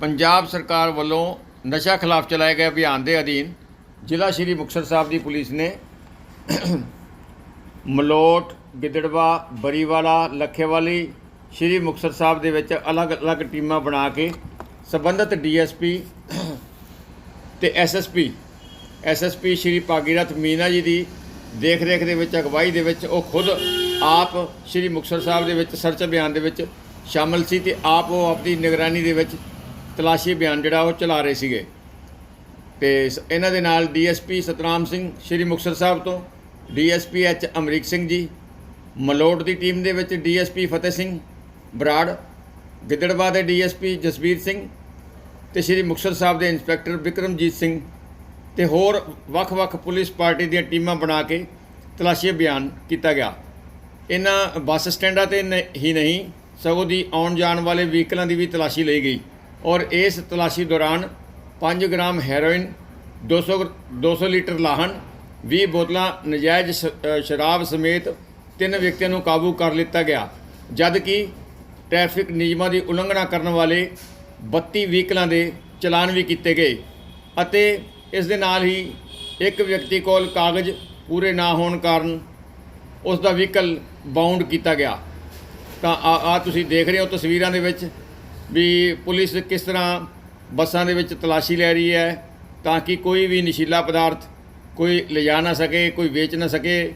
ਪੰਜਾਬ ਸਰਕਾਰ ਵੱਲੋਂ ਨਸ਼ਾ ਖਿਲਾਫ ਚਲਾਏ ਗਏ ਅਭਿਆਨ ਦੇ ਅਧੀਨ ਜ਼ਿਲ੍ਹਾ ਸ਼੍ਰੀ ਮੁਕਤਸਰ ਸਾਹਿਬ ਦੀ ਪੁਲਿਸ ਨੇ ਮਲੋਟ, ਗਿੱਦੜਵਾ, ਬਰੀਵਾਲਾ, ਲੱਖੇਵਾਲੀ, ਸ਼੍ਰੀ ਮੁਕਤਸਰ ਸਾਹਿਬ ਦੇ ਵਿੱਚ ਅਲੱਗ-ਅਲੱਗ ਟੀਮਾਂ ਬਣਾ ਕੇ ਸਬੰਧਤ ਡੀਐਸਪੀ ਤੇ ਐਸਐਸਪੀ ਐਸਐਸਪੀ ਸ਼੍ਰੀ ਭਾਗੀਰਥ ਮੀਨਾ ਜੀ ਦੀ ਦੇਖ ਰੇਖ ਦੇ ਵਿੱਚ, ਅਗਵਾਈ ਦੇ ਵਿੱਚ ਉਹ ਖੁਦ ਆਪ ਸ਼੍ਰੀ ਮੁਕਤਸਰ ਸਾਹਿਬ ਦੇ ਵਿੱਚ ਸਰਚ ਅਭਿਆਨ ਦੇ ਵਿੱਚ ਸ਼ਾਮਲ ਸੀ ਤੇ ਆਪ ਉਹ ਆਪਣੀ ਨਿਗਰਾਨੀ ਦੇ ਵਿੱਚ ਤਲਾਸ਼ੀ ਅਭਿਆਨ ਜਿਹੜਾ ਉਹ ਚਲਾ ਰਹੇ ਸੀਗੇ। ਤੇ ਸ- ਇਹਨਾਂ ਦੇ ਨਾਲ ਡੀਐਸਪੀ ਸਤਨਾਮ ਸਿੰਘ, ਸ਼੍ਰੀ ਮੁਕਤਸਰ ਸਾਹਿਬ ਤੋਂ ਡੀਐਸਪੀ ਐਚ ਅਮਰੀਕ ਸਿੰਘ ਜੀ, ਮਲੋਟ ਦੀ ਟੀਮ ਦੇ ਵਿੱਚ ਡੀਐਸਪੀ ਫਤਿਹ ਸਿੰਘ ਬਰਾੜ ਗਿੱਦੜਵਾ ਦੇ ਡੀਐਸਪੀ ਜਸਵੀਰ ਸਿੰਘ ਤੇ ਸ਼੍ਰੀ ਮੁਕਤਸਰ ਸਾਹਿਬ ਦੇ ਇੰਸਪੈਕਟਰ ਵਿਕਰਮਜੀਤ ਸਿੰਘ ਤੇ ਹੋਰ ਵੱਖ-ਵੱਖ ਪੁਲਿਸ ਪਾਰਟੀ ਦੀਆਂ ਟੀਮਾਂ ਬਣਾ ਕੇ ਤਲਾਸ਼ੀ ਅਭਿਆਨ ਕੀਤਾ ਗਿਆ। ਇਹਨਾਂ ਬੱਸ ਸਟੈਂਡਾਂ ਤੇ ਨ- ਹੀ ਨਹੀਂ ਸਗੋਂ ਦੀ ਆਉਣ ਜਾਣ ਵਾਲੇ ਵਹੀਕਲਾਂ ਦੀ ਵੀ ਤਲਾਸ਼ੀ ਲਈ ਗਈ। ਔਰ ਇਸ ਤਲਾਸ਼ੀ ਦੌਰਾਨ 5 ਗ੍ਰਾਮ ਹੈਰੋਇਨ 200 ਗ੍ਰ- 200 ਲੀਟਰ ਲਾਹਣ 20 ਬੋਤਲਾਂ ਨਜਾਇਜ਼ ਸ਼ਰਾਬ ਸਮੇਤ ਤਿੰਨ ਵਿਅਕਤੀਆਂ ਨੂੰ ਕਾਬੂ ਕਰ ਲਿੱਤਾ ਗਿਆ। ਜਦ ਕਿ ਟ੍ਰੈਫਿਕ ਨਿਯਮਾਂ ਦੀ ਉਲੰਘਣਾ ਕਰਨ ਵਾਲੇ 32 ਵਹੀਕਲਾਂ ਦੇ ਚਲਾਨ ਵੀ ਕੀਤੇ ਗਏ ਅਤੇ ਇਸ ਦੇ ਨਾਲ ਹੀ ਇੱਕ ਵਿਅਕਤੀ ਕੋਲ ਕਾਗਜ਼ ਪੂਰੇ ਨਾ ਹੋਣ ਕਾਰਨ ਉਸ ਦਾ ਵਹੀਕਲ ਬਾਉਂਡ ਕੀਤਾ ਗਿਆ। ਤਾਂ ਆ ਆ ਤੁਸੀਂ ਦੇਖ ਰਹੇ ਹੋ ਤਸਵੀਰਾਂ ਦੇ ਵਿੱਚ ਵੀ ਪੁਲਿਸ ਕਿਸ ਤਰ੍ਹਾਂ ਬੱਸਾਂ ਦੇ ਵਿੱਚ ਤਲਾਸ਼ੀ ਲੈ ਰਹੀ ਹੈ ਤਾਂ ਕਿ ਕੋਈ ਵੀ ਨਸ਼ੀਲਾ ਪਦਾਰਥ ਕੋਈ ਲਿਜਾ ਨਾ ਸਕੇ, ਕੋਈ ਵੇਚ ਨਾ ਸਕੇ,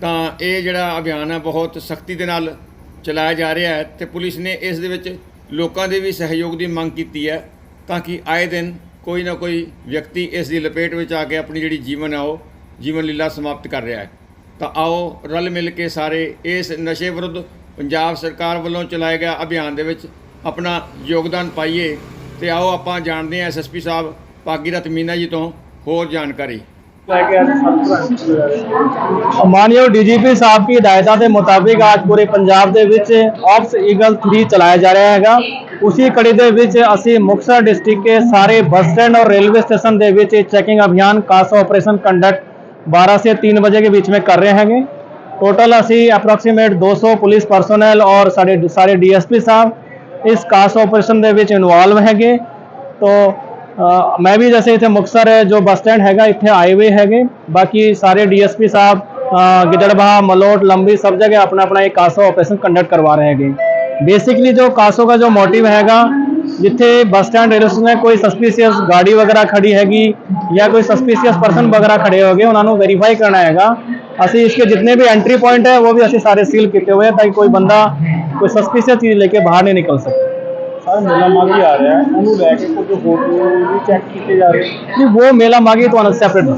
ਤਾਂ ਇਹ ਜਿਹੜਾ ਅਭਿਆਨ ਹੈ ਬਹੁਤ ਸਖਤੀ ਦੇ ਨਾਲ ਚਲਾਇਆ ਜਾ ਰਿਹਾ ਹੈ ਤੇ ਪੁਲਿਸ ਨੇ ਇਸ ਦੇ ਵਿੱਚ ਲੋਕਾਂ ਦੇ ਵੀ ਸਹਿਯੋਗ ਦੀ ਮੰਗ ਕੀਤੀ ਹੈ ਤਾਂ ਕਿ ਆਏ ਦਿਨ ਕੋਈ ਨਾ ਕੋਈ ਵਿਅਕਤੀ ਇਸ ਦੀ ਲਪੇਟ ਵਿੱਚ ਆ ਕੇ ਆਪਣੀ ਜਿਹੜੀ ਜੀਵਨ ਹੈ ਉਹ ਜੀਵਨ ਲੀਲਾ ਸਮਾਪਤ ਕਰ ਰਿਹਾ ਹੈ। ਤਾਂ ਆਓ ਰਲ ਮਿਲ ਕੇ ਸਾਰੇ ਇਸ ਨਸ਼ੇ ਵਿਰੁੱਧ ਪੰਜਾਬ ਸਰਕਾਰ ਵੱਲੋਂ ਚਲਾਏ ਗਿਆ ਅਭਿਆਨ ਦੇ ਵਿੱਚ ਆਪਣਾ ਯੋਗਦਾਨ ਪਾਈਏ ਤੇ ਆਓ ਆਪਾਂ ਜਾਣਦੇ ਹਾਂ ਐਸਐਸਪੀ ਸਾਹਿਬ ਭਾਗੀਰਥ ਮੀਨਾ ਜੀ ਤੋਂ ਹੋਰ ਜਾਣਕਾਰੀ माननीय डीजीपी साहब की हिदायतों के मुताबिक आज पूरे पंजाब के ऑप्स ईगल थ्री चलाया जा रहा है उसी कड़ी के असी मुक्तसर डिस्ट्रिक्ट के सारे बस स्टैंड और रेलवे स्टेशन के चेकिंग अभियान कासा ऑपरेशन कंडक्ट 12 से 3 बजे के बीच में कर रहे हैं ਟੋਟਲ ਅਸੀਂ ਅਪਰੋਕਸੀਮੇਟ 200 ਪੁਲਿਸ ਪਰਸਨਲ ਔਰ ਸਾਡੇ ਸਾਰੇ ਡੀਐਸਪੀ ਸਾਹਿਬ ਇਸ ਕਾਸ ਆਪਰੇਸ਼ਨ ਦੇ ਵਿੱਚ ਇਨਵੋਲਵ ਹੈਗੇ ਤੋ ਅ, ਮੈਂ ਵੀ ਜੈਸੇ ਇੱਥੇ ਮੁਕਤਸਰ ਜੋ ਬੱਸ ਸਟੈਂਡ ਹੈਗਾ ਇੱਥੇ ਆਏ ਹੋਏ ਹੈਗੇ ਬਾਕੀ ਸਾਰੇ ਡੀਐਸਪੀ ਸਾਹਿਬ ਅ, ਗਿੱਦੜਬਾਹਾ ਮਲੋਟ ਲੰਬੀ ਸਭ ਜਗ੍ਹਾ ਆਪਣਾ ਆਪਣਾ ਇੱਕ ਕਾਸੋ ਆਪਰੇਸ਼ਨ ਕੰਡਕਟ ਕਰਵਾ ਰਹੇ ਹੈਗੇ बेसिकली जो कासो का जो मोटिव हैगा जिथे बस स्टैंड रेलवे स्टेशन में कोई सस्पिशियस गाड़ी वगैरह खड़ी हैगी या कोई सस्पिशियस पर्सन वगैरह खड़े होगे उन्होंने वेरीफाई करना हैगा ਅਸੀਂ इसके जितने भी एंट्री पॉइंट है वो भी ਅਸੀਂ ਸਾਰੇ सील ਕੀਤੇ ਹੋਏ हैं ताकि कोई बंदा कोई सस्पिशियस चीज लेके बाहर नहीं निकल सके ਸਰ ਮੇਲਾ ਮਾਗੀ ਆ ਰਿਹਾ ਹੈ ਉਹਨੂੰ ਲੈ ਕੇ ਕੁਝ ਫੋਟੋ ਵੀ ਚੈੱਕ ਕੀਤੇ ਜਾ ਰਹੇ नहीं वो मेला मांगे तो सेपरेट